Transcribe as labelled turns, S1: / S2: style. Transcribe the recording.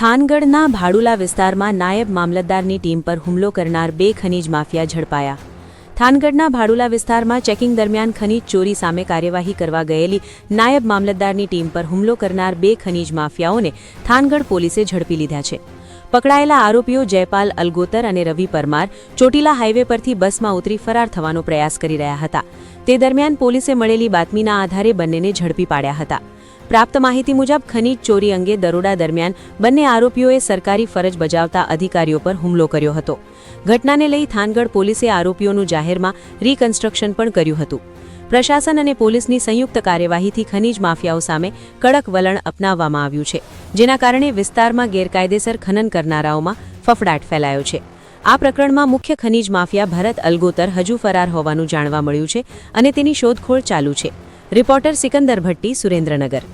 S1: થાનગઢના ભાડુલા વિસ્તારમાં નાયબ મામલતદારની ટીમ પર હુમલો કરનાર બે ખનીજ માફિયા ઝડપાયા. થાનગઢના ભાડુલા વિસ્તારમાં ચેકિંગ દરમિયાન ખનીજ ચોરી સામે કાર્યવાહી કરવા ગયેલી નાયબ મામલતદારની ટીમ પર હુમલો કરનાર બે ખનીજ માફિયાઓને થાનગઢ પોલીસે ઝડપી લીધા છે. પકડાયેલા આરોપીઓ જયપાલ અલગોતર અને રવિ પરમાર ચોટીલા હાઈવે પરથી બસમાં ઉતરી ફરાર થવાનો પ્રયાસ કરી રહ્યા હતા. તે દરમિયાન પોલીસે મળેલી બાતમીના આધારે બંનેને ઝડપી પાડ્યા હતા. પ્રાપ્ત માહિતી મુજબ, ખનીજ ચોરી અંગે દરોડા દરમિયાન બંને આરોપીઓએ સરકારી ફરજ બજાવતા અધિકારીઓ પર હુમલો કર્યો હતો. ઘટનાને લઈ થાનગઢ પોલીસે આરોપીઓનું જાહેરમાં રીકન્સ્ટ્રક્શન પણ કર્યું હતું. પ્રશાસન અને પોલીસની સંયુક્ત કાર્યવાહીથી ખનીજ માફિયાઓ સામે કડક વલણ અપનાવવામાં આવ્યું છે, જેના કારણે વિસ્તારમાં ગેરકાયદેસર ખનન કરનારાઓમાં ફફડાટ ફેલાયો છે. આ પ્રકરણમાં મુખ્ય ખનીજ માફિયા ભરત અલગોતર હજુ ફરાર હોવાનું જાણવા મળ્યું છે અને તેની શોધખોળ ચાલુ છે. રિપોર્ટર સિકંદર ભટ્ટી સુરેન્દ્રનગર